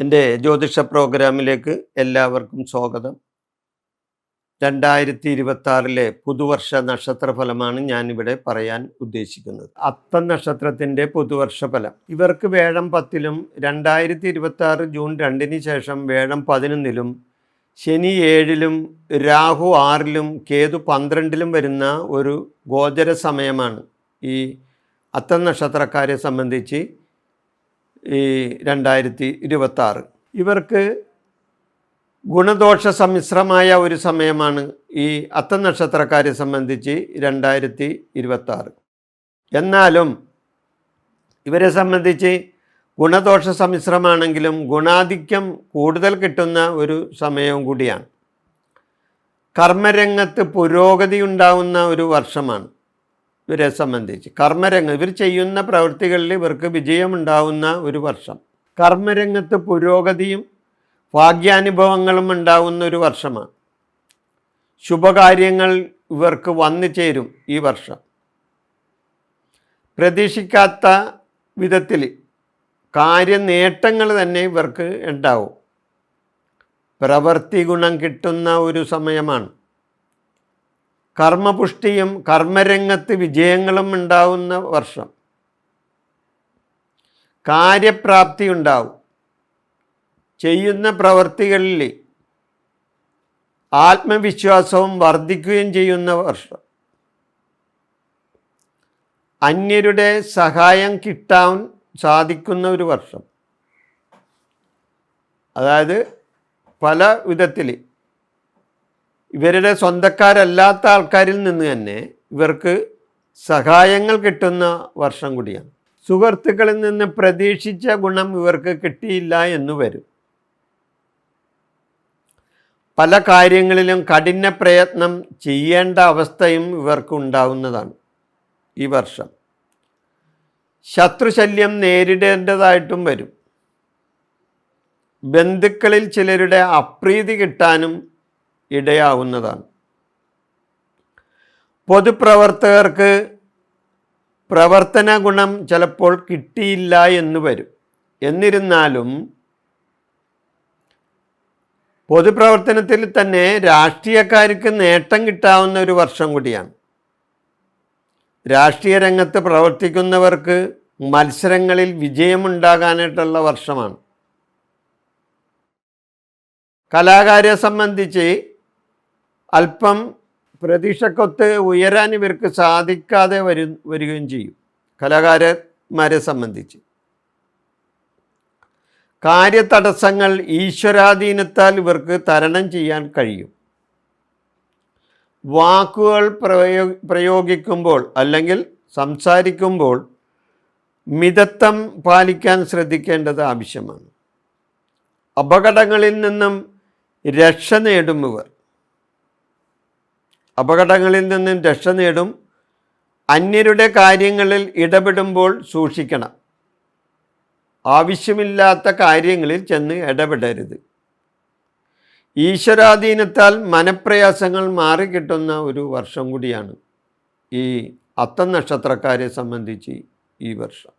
എന്റെ ജ്യോതിഷ പ്രോഗ്രാമിലേക്ക് എല്ലാവർക്കും സ്വാഗതം. രണ്ടായിരത്തി ഇരുപത്തി പുതുവർഷ നക്ഷത്രഫലമാണ് ഞാനിവിടെ പറയാൻ ഉദ്ദേശിക്കുന്നത്. അത്ത നക്ഷത്രത്തിന്റെ പുതുവർഷ ഫലം ഇവർക്ക് വേഴം പത്തിലും രണ്ടായിരത്തി ഇരുപത്തി ജൂൺ രണ്ടിന് ശേഷം വേഴം പതിനൊന്നിലും ശനി ഏഴിലും രാഹു ആറിലും കേതു പന്ത്രണ്ടിലും വരുന്ന ഒരു ഗോചര സമയമാണ് ഈ അത്ത നക്ഷത്രക്കാരെ സംബന്ധിച്ച് ഈ രണ്ടായിരത്തി ഇരുപത്താറ് ഇവർക്ക് ഗുണദോഷ സമ്മിശ്രമായ ഒരു സമയമാണ് ഈ അത്ത നക്ഷത്രക്കാരെ സംബന്ധിച്ച് രണ്ടായിരത്തി ഇരുപത്താറ് എന്നാലും ഇവരെ സംബന്ധിച്ച് ഗുണദോഷ സമ്മിശ്രമാണെങ്കിലും ഗുണാധിക്യം കൂടുതൽ കിട്ടുന്ന ഒരു സമയവും കൂടിയാണ്. കർമ്മരംഗത്ത് പുരോഗതി ഉണ്ടാവുന്ന ഒരു വർഷമാണ്. ഇവരെ സംബന്ധിച്ച്. കർമ്മരംഗം ഇവർ ചെയ്യുന്ന പ്രവൃത്തികളിൽ ഇവർക്ക് വിജയമുണ്ടാവുന്ന ഒരു വർഷം. കർമ്മരംഗത്ത് പുരോഗതിയും ഭാഗ്യാനുഭവങ്ങളും ഉണ്ടാവുന്ന ഒരു വർഷമാണ്. ശുഭകാര്യങ്ങൾ ഇവർക്ക് വന്നു ചേരും ഈ വർഷം. പ്രതീക്ഷിക്കാത്ത വിധത്തിൽ കാര്യനേട്ടങ്ങൾ തന്നെ ഇവർക്ക് ഉണ്ടാവും. പ്രവൃത്തി ഗുണം കിട്ടുന്ന ഒരു സമയമാണ്. കർമ്മപുഷ്ടിയും കർമ്മരംഗത്ത് വിജയങ്ങളും ഉണ്ടാവുന്ന വർഷം. കാര്യപ്രാപ്തി ഉണ്ടാവും ചെയ്യുന്ന പ്രവൃത്തികളിൽ ആത്മവിശ്വാസവും വർദ്ധിക്കുകയും ചെയ്യുന്ന വർഷം. അന്യരുടെ സഹായം കിട്ടാൻ സാധിക്കുന്ന ഒരു വർഷം. അതായത് പല വിധത്തിൽ ഇവരുടെ സ്വന്തക്കാരല്ലാത്ത ആൾക്കാരിൽ നിന്ന് തന്നെ ഇവർക്ക് സഹായങ്ങൾ കിട്ടുന്ന വർഷം കൂടിയാണ്. സുഹൃത്തുക്കളിൽ നിന്ന് പ്രതീക്ഷിച്ച ഗുണം ഇവർക്ക് കിട്ടിയില്ല എന്ന് വരും. പല കാര്യങ്ങളിലും കഠിന പ്രയത്നം ചെയ്യേണ്ട അവസ്ഥയും ഇവർക്ക് ഉണ്ടാവുന്നതാണ് ഈ വർഷം. ശത്രുശല്യം നേരിടേണ്ടതായിട്ടും വരും. ബന്ധുക്കളിൽ ചിലരുടെ അപ്രീതി കിട്ടാനും ഇടയാവുന്നതാണ്. പൊതുപ്രവർത്തകർക്ക് പ്രവർത്തന ഗുണം ചിലപ്പോൾ കിട്ടിയില്ല എന്ന് വരും. എന്നിരുന്നാലും പൊതുപ്രവർത്തനത്തിൽ തന്നെ രാഷ്ട്രീയക്കാർക്ക് നേട്ടം കിട്ടാവുന്ന ഒരു വർഷം കൂടിയാണ്. രാഷ്ട്രീയ രംഗത്ത് പ്രവർത്തിക്കുന്നവർക്ക് മത്സരങ്ങളിൽ വിജയമുണ്ടാകാനായിട്ടുള്ള വർഷമാണ്. കലാകാരെ സംബന്ധിച്ച് അല്പം പ്രതീക്ഷക്കൊത്ത് ഉയരാൻ ഇവർക്ക് സാധിക്കാതെ വരു വരികയും ചെയ്യും. കലാകാരന്മാരെ സംബന്ധിച്ച്. കാര്യതടസ്സങ്ങൾ ഈശ്വരാധീനത്താൽ ഇവർക്ക് തരണം ചെയ്യാൻ കഴിയും. വാക്കുകൾ പ്രയോ പ്രയോഗിക്കുമ്പോൾ അല്ലെങ്കിൽ സംസാരിക്കുമ്പോൾ മിതത്വം പാലിക്കാൻ ശ്രദ്ധിക്കേണ്ടത് ആവശ്യമാണ്. അപകടങ്ങളിൽ നിന്നും രക്ഷ നേടും ഇവർ അപകടങ്ങളിൽ നിന്നും രക്ഷ നേടും അന്യരുടെ കാര്യങ്ങളിൽ ഇടപെടുമ്പോൾ സൂക്ഷിക്കണം. ആവശ്യമില്ലാത്ത കാര്യങ്ങളിൽ ചെന്ന് ഇടപെടരുത്. ഈശ്വരാധീനത്താൽ മനപ്രയാസങ്ങൾ മാറിക്കിട്ടുന്ന ഒരു വർഷം കൂടിയാണ് ഈ അത്തം നക്ഷത്രക്കാരെ സംബന്ധിച്ച് ഈ വർഷം.